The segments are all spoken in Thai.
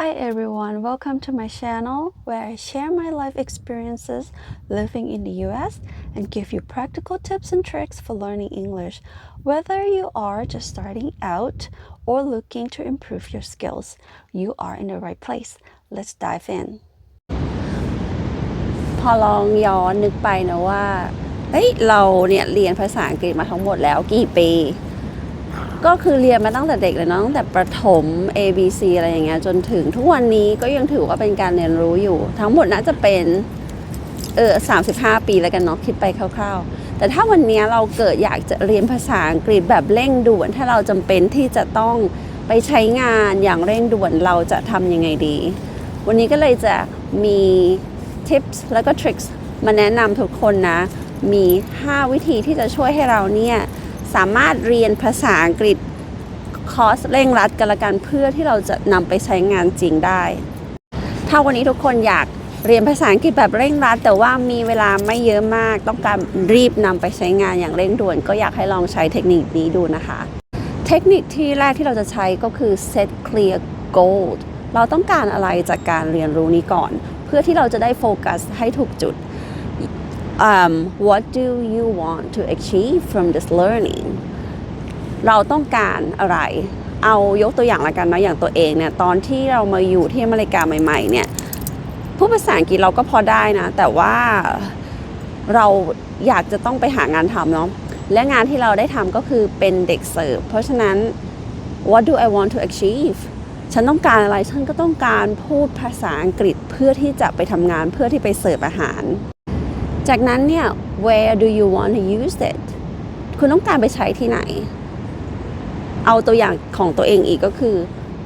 Hi everyone, welcome to my channel where I share my life experiences living in the US and give you practical tips and tricks for learning English. Whether you are just starting out or looking to improve your skills, you are in the right place. Let's dive in. พอลองย้อนนึกไปนะว่าเฮ้ยเราเนี่ยเรียนภาษาอังกฤษมาทั้งหมดแล้วกี่ปี ก็คือเรียนมาตั้งแต่เด็กเลยเนาะตั้งแต่ประถม A B C อะไรอย่างเงี้ยจนถึงทุกวันนี้ก็ยังถือว่าเป็นการเรียนรู้อยู่ ทั้งหมดน่าจะเป็นเออ35ปีแล้วกันเนาะคิดไปคร่าว ๆ แต่ถ้าวันนี้เราเกิดอยากจะเรียนภาษาอังกฤษแบบเร่งด่วน ถ้าเราจำเป็นที่จะต้องไปใช้งานอย่างเร่งด่วนเราจะทำยังไงดี วันนี้ก็เลยจะมีทิปส์แล้วก็ทริคส์มาแนะนำทุกคนนะ มี 5 วิธีที่จะช่วยให้เราเนี่ย สามารถเรียนภาษาอังกฤษคอร์สเร่งรัดกันละกันเพื่อที่เราจะนำไปใช้งานจริงได้ ถ้าวันนี้ทุกคนอยากเรียนภาษาอังกฤษแบบเร่งรัด แต่ว่ามีเวลาไม่เยอะมาก ต้องการรีบนำไปใช้งานอย่างเร่งด่วน ก็อยากให้ลองใช้เทคนิคนี้ดูนะคะ เทคนิคที่แรกที่เราจะใช้ก็คือ set clear goal เราต้องการอะไรจากการเรียนรู้นี้ก่อน เพื่อที่เราจะได้โฟกัสให้ถูกจุด um, what do you want to achieve from this learning เราต้องการอะไร เอายกตัวอย่างละกันนะอย่างตัวเองเนี่ยตอนที่เรามาอยู่ที่อเมริกาใหม่ ๆ เนี่ยพูดภาษาอังกฤษเราก็พอได้นะ แต่ว่าเราอยากจะต้องไปหางานทำเนาะและงานที่เราได้ทำก็คือเป็นเด็กเสิร์ฟเพราะฉะนั้น what do I want to achieve ฉันต้องการอะไร ฉันก็ต้องการพูดภาษาอังกฤษเพื่อที่จะไปทำงานเพื่อที่ไปเสิร์ฟอาหาร จากนั้นเนี่ย where do you want to use it คุณต้องการไปใช้ที่ไหน เอาตัวอย่างของตัวเองอีกก็คือ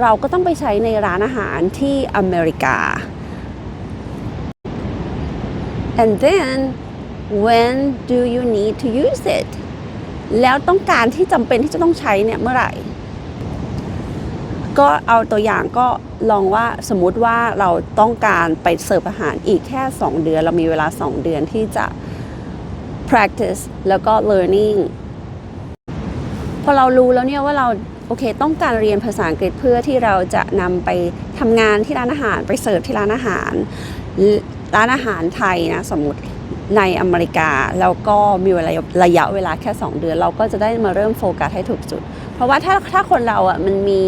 เราก็ต้องไปใช้ในร้านอาหารที่อเมริกา and then when do you need to use it แล้วต้องการที่จำเป็นที่จะต้องใช้เนี่ยเมื่อไหร่ ก็เอาตัวอย่างก็ลองว่าสมมุติว่าเราต้องการไปเสิร์ฟอาหารอีกแค่ 2 เดือน เรามีเวลา 2 เดือนที่จะ practice แล้วก็ learning พอเรารู้แล้วเนี่ยว่าเราโอเค ต้องการเรียนภาษาอังกฤษเพื่อที่เราจะนำไปทำงานที่ร้านอาหารไปเสิร์ฟที่ร้านอาหาร ร้านอาหารไทยนะสมมติในอเมริกา แล้วก็มีเวลาระยะเวลาแค่ 2 เดือน เราก็จะได้มาเริ่มโฟกัสให้ถูกจุด เพราะว่าถ้าถ้าคนเราอะมันมี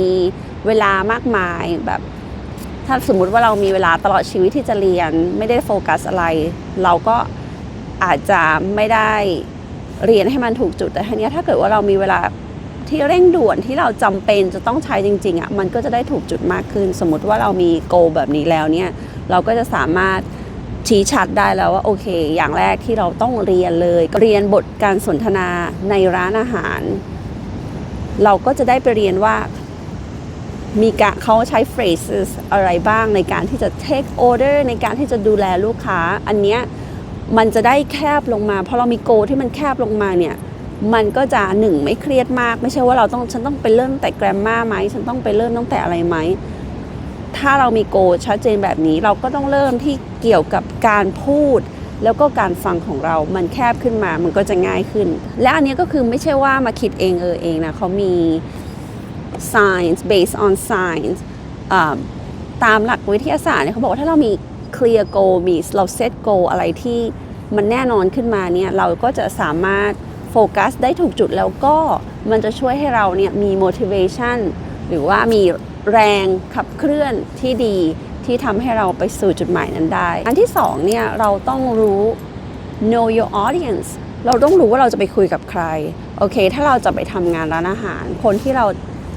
เวลามากมายแบบ ถ้าสมมุติว่าเรามีเวลาตลอดชีวิตที่จะเรียน ไม่ได้โฟกัสอะไร เราก็อาจจะไม่ได้เรียนให้มันถูกจุดแต่ทีเนี้ยถ้าเกิดว่าเรามีเวลาที่เร่งด่วนที่เราจำเป็นจะต้องใช้จริงๆอะมันก็จะได้ถูกจุดมากขึ้น สมมติว่าเรามีโกแบบนี้แล้วเนี่ย เราก็จะสามารถชี้ชัดได้แล้วว่าโอเค อย่างแรกที่เราต้องเรียนเลยเรียนบทการสนทนาในร้านอาหาร เราก็จะได้ไปเรียนว่ามีการเขาใช้ phrases อะไรบ้างในการที่จะ take order ในการที่จะดูแลลูกค้า อันเนี้ยมันจะได้แคบลงมาพราะเรามีโกที่มันแคบลงมาเนี่ย มันก็จะหนึ่งไม่เครียดมาก ไม่ใช่ว่าเราต้องฉันต้องไปเริ่มแต่แกรมมาไหมฉันต้องไปเริ่มตั้งแต่อะไรไหม ถ้าเรามีโกชัดเจนแบบนี้เราก็ต้องเริ่มที่เกี่ยวกับการพูด แล้วก็การฟังของเรา มันแคบขึ้นมา มันก็จะง่ายขึ้น และอันนี้ก็คือไม่ใช่ว่ามาคิดเองเออเองนะเขามี science based on science ตามหลักวิทยาศาสตร์เนี่ยเขาบอกว่าถ้าเรามี clear goal มีเรา set goal อะไรที่มันแน่นอนขึ้นมาเนี่ยเราก็จะสามารถโฟกัสได้ถูกจุดแล้วก็มันจะช่วยให้เราเนี่ยมี motivation หรือว่ามีแรงขับเคลื่อนที่ดี ที่ทำให้เราไปสู่จุดหมายนั้นได้ อันที่สองเนี่ยเราต้องรู้ know your audience เราต้องรู้ว่าเราจะไปคุยกับใคร โอเค ถ้าเราจะไปทำงานร้านอาหาร คนที่เรา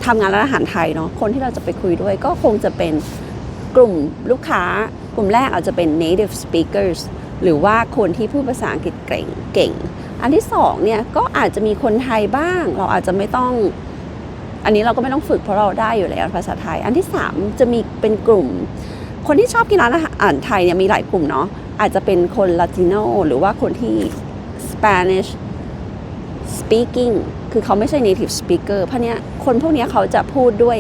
ทำงานร้านอาหารไทยเนาะ คนที่เราจะไปคุยด้วยก็คงจะเป็นกลุ่มลูกค้ากลุ่มแรกอาจจะเป็น native speakers หรือว่าคนที่พูดภาษาอังกฤษเก่งเก่งอันที่สองเนี่ยก็อาจจะมีคนไทยบ้าง เราอาจจะไม่ต้อง อันนี้เราก็ไม่ต้องฝึกเพราะเราได้อยู่แล้วภาษาไทย อันที่สามจะมีเป็นกลุ่ม คนที่ชอบกินร้านอาหารไทยเนี่ยมีหลายกลุ่มเนาะอาจจะเป็นคนลาติโนหรือว่าคนที่ Spanish speaking คือเขาไม่ใช่ native speaker เพราะเนี้ยคนพวกเนี้ยเขาจะพูดด้วย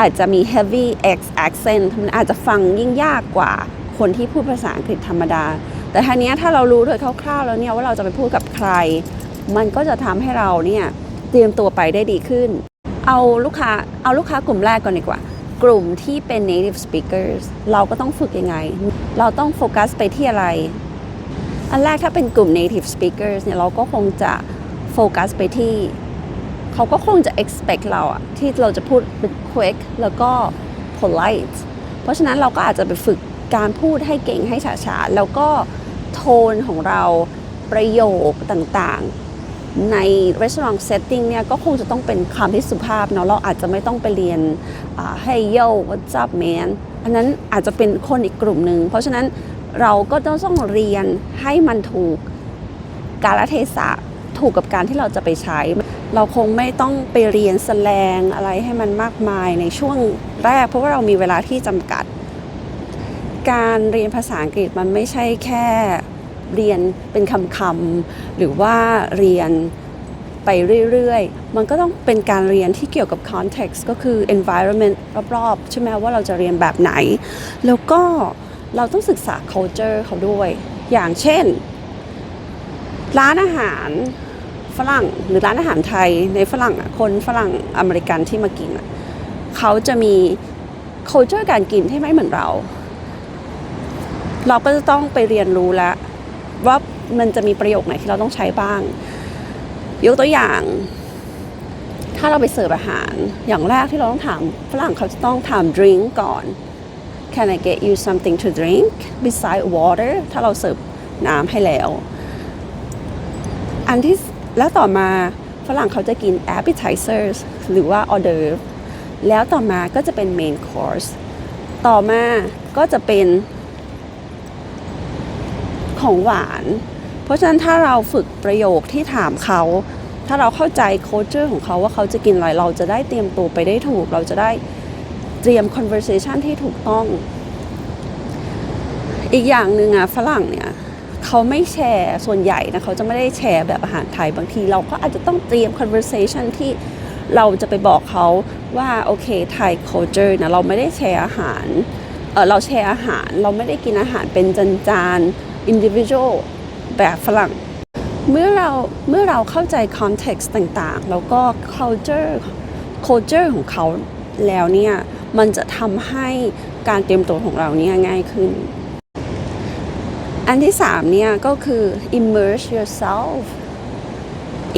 อาจจะมี heavy X accent มันอาจจะฟังยิ่งยากกว่าคนที่พูดภาษาอังกฤษธรรมดา แต่ทีเนี้ยถ้าเรารู้โดยคร่าวๆแล้วเนี่ยว่าเราจะไปพูดกับใคร มันก็จะทำให้เราเนี่ยเตรียมตัวไปได้ดีขึ้น เอาลูกค้าเอาลูกค้ากลุ่มแรกก่อนดีกว่า กลุ่มที่เป็น native speakers เราก็ต้องฝึกยังไง เราต้องโฟกัสไปที่อะไร อันแรกถ้าเป็นกลุ่ม native speakers เนี่ยเราก็คงจะโฟกัสไปที่ เขาก็คงจะ expect เราอะที่เราจะพูดเป็น quick แล้วก็ polite เพราะฉะนั้นเราก็อาจจะไปฝึกการพูดให้เก่งให้ช้าแล้วก็โทนของเราประโยคต่างๆ ใน restaurant setting เนี่ยก็คงจะต้องเป็นคำที่สุภาพเนาะเราอาจจะไม่ต้องไปเรียนอ่า hey yo what's up man อันนั้นอาจจะเป็นคนอีกกลุ่มหนึ่ง เพราะฉะนั้นเราก็ต้องเรียนให้มันถูกกาลเทศะถูกกับการที่เราจะไปใช้ เราคงไม่ต้องไปเรียนแสลงอะไรให้มันมากมายในช่วงแรก เพราะว่าเรามีเวลาที่จำกัด การเรียนภาษาอังกฤษมันไม่ใช่แค่ เรียนเป็นคำๆหรือว่าเรียนไปเรื่อยๆ มันก็ต้องเป็นการเรียนที่เกี่ยวกับ context ก็คือ environment รอบๆ ใช่ไหมว่าเราจะเรียนแบบไหน แล้วก็เราต้องศึกษา culture เขาด้วย อย่างเช่น ร้านอาหารฝรั่งหรือร้านอาหารไทยในฝรั่งคนฝรั่งอเมริกันที่มากินเขาจะมี culture การกินที่ไม่เหมือนเรา เราก็จะต้องไปเรียนรู้แล้ว ว่ามันจะมีประโยคไหนที่เราต้องใช้บ้าง ยกตัวอย่าง ถ้าเราไปเสิร์ฟอาหาร อย่างแรกที่เราต้องถามฝรั่งเขาจะต้องถาม drink ก่อน Can I get you something to drink beside water ถ้าเราเสิร์ฟน้ำให้แล้ว อันที่แล้วต่อมาฝรั่งเขาจะกิน appetizers หรือว่า hors d'oeuvre แล้วต่อมาก็จะเป็น main course ต่อมาก็จะเป็น ของหวาน เพราะฉะนั้นถ้าเราฝึกประโยคที่ถามเขา ถ้าเราเข้าใจโคเจอร์ของเขาว่าเขาจะกินอะไร เราจะได้เตรียมตัวไปได้ถูก เราจะได้เตรียม conversation ที่ถูกต้อง อีกอย่างหนึ่งอะฝรั่งเนี่ยเขาไม่แชร์ส่วนใหญ่นะเขาจะไม่ได้แชร์แบบอาหารไทยบางที เราก็อาจจะต้องเตรียม conversation ที่เราจะไปบอกเขาว่าโอเคไทย culture นะเราไม่ได้แชร์อาหารเออเราแชร์อาหารเราไม่ได้กินอาหารเป็นจานจานๆ individual แบบฝรั่ง เมื่อเราเมื่อเราเข้าใจ context ต่างๆ แล้วก็ culture culture ของเขาแล้วเนี่ย มันจะทำให้การเตรียมตัวของเราเนี่ยง่ายขึ้น อันที่สามเนี่ยก็คือ immerse yourself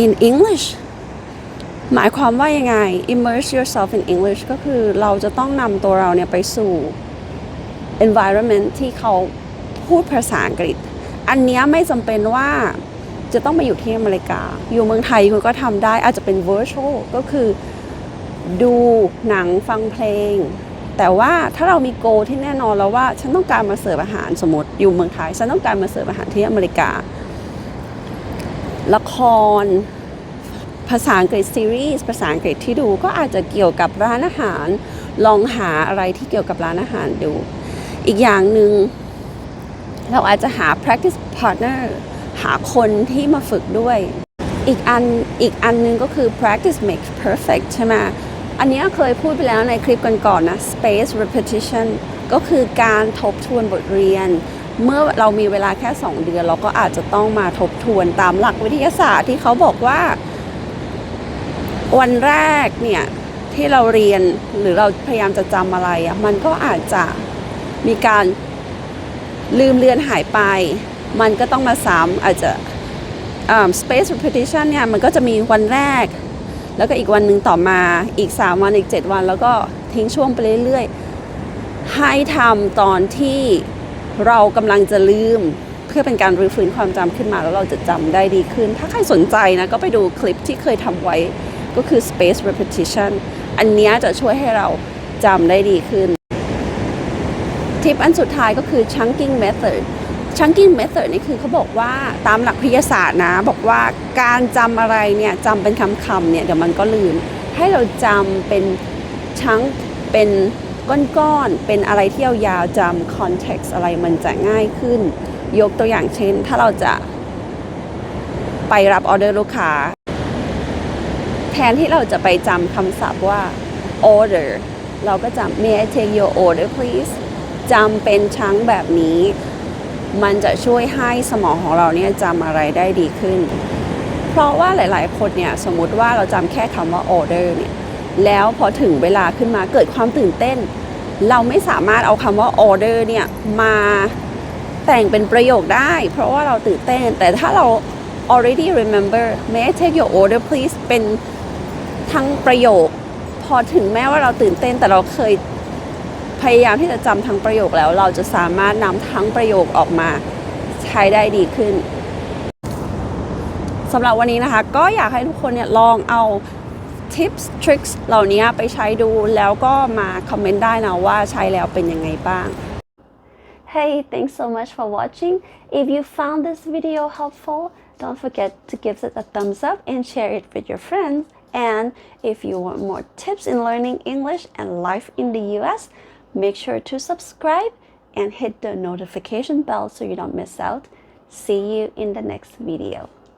in English หมายความว่ายังไง immerse yourself in English ก็คือเราจะต้องนำตัวเราเนี่ยไปสู่ environment ที่เขา พูดภาษาอังกฤษ อันนี้ไม่จำเป็นว่าจะต้องไปอยู่ที่อเมริกา อยู่เมืองไทยคุณก็ทำได้อาจจะเป็น virtual ก็คือดูหนังฟังเพลง แต่ว่าถ้าเรามีโกที่แน่นอนแล้วว่า ฉันต้องการมาเสิร์ฟอาหารสมมติอยู่เมืองไทย ฉันต้องการมาเสิร์ฟอาหารที่อเมริกา ละคร ภาษาอังกฤษซีรีส์ภาษาอังกฤษที่ดูก็อาจจะเกี่ยวกับร้านอาหาร ลองหาอะไรที่เกี่ยวกับร้านอาหารดู อีกอย่างหนึ่ง เราอาจจะหา practice partner หาคนที่มาฝึกด้วย อีกอันอีกอันหนึงก็คือ practice makes perfect ใช่ไหมอันนี้เคยพูดไปแล้วในคลิปก่อนๆนะ space repetition ก็คือการทบทวนบทเรียน เมื่อเรามีเวลาแค่ 2 เดือน เราก็อาจจะต้องมาทบทวนตามหลักวิทยาศาสตร์ที่เขาบอกว่า วันแรกเนี่ยที่เราเรียนหรือเราพยายามจะจำอะไรอะ่ะมันก็อาจจะมีการ ลืมเลือนหายไป มันก็ต้องมาซ้ำอาจจะอ่า space repetition เนี่ยมันก็จะมีวันแรก แล้วก็อีกวันหนึ่งต่อมาอีก 3 วันอีก 7 วัน แล้วก็ทิ้งช่วงไปเรื่อยๆ ให้ทำตอนที่เรากำลังจะลืม เพื่อเป็นการรื้อฟื้นความจำขึ้นมาแล้วเราจะจำได้ดีขึ้น ถ้าใครสนใจนะ ก็ไปดูคลิปที่เคยทำไว้ก็คือ space repetition อันนี้จะช่วยให้เราจำได้ดีขึ้น ทิปอันสุดท้ายก็คือ chunking method chunking method นี่คือเขาบอกว่าตามหลักวิทยาศาสตร์นะ บอกว่าการจำอะไรเนี่ยจำเป็นคำๆเนี่ยเดี๋ยวมันก็ลืม ให้เราจำเป็นชั้งเป็นก้อนๆ เป็นอะไรที่ยาวๆจำ context อะไรมันจะง่ายขึ้น ยกตัวอย่างเช่น ถ้าเราจะไปรับออเดอร์ลูกค้า แทนที่เราจะไปจำคำศัพท์ว่า order เราก็จำ may I take your order please จำเป็นชั้งแบบนี้ มันจะช่วยให้สมองของเราเนี่ยจำอะไรได้ดีขึ้น เพราะว่าหลาย ๆ คนเนี่ยสมมติว่าเราจำแค่คำว่า order เนี่ยแล้วพอถึงเวลาขึ้นมาเกิดความตื่นเต้น เราไม่สามารถเอาคำว่า order เนี่ยมาแต่งเป็นประโยคได้ เพราะว่าเราตื่นเต้น แต่ถ้าเรา already remember may I take your order please เป็นทั้งประโยค พอถึงแม้ว่าเราตื่นเต้นแต่เราเคย พยายามที่จะจำทั้งประโยคแล้วเราจะสามารถนำทั้งประโยคออกมาใช้ได้ดีขึ้นสำหรับวันนี้นะคะ ก็อยากให้ทุกคนเนี่ยลองเอา tips tricks เหล่านี้ไปใช้ดูแล้วก็มาคอมเมนต์ได้นะว่าใช้แล้วเป็นยังไงบ้าง Hey, thanks so much for watching. If you found this video helpful, don't forget to give it a thumbs up and share it with your friends. And if you want more tips in learning English and life in the US, make sure to subscribe and hit the notification bell so you don't miss out. See you in the next video.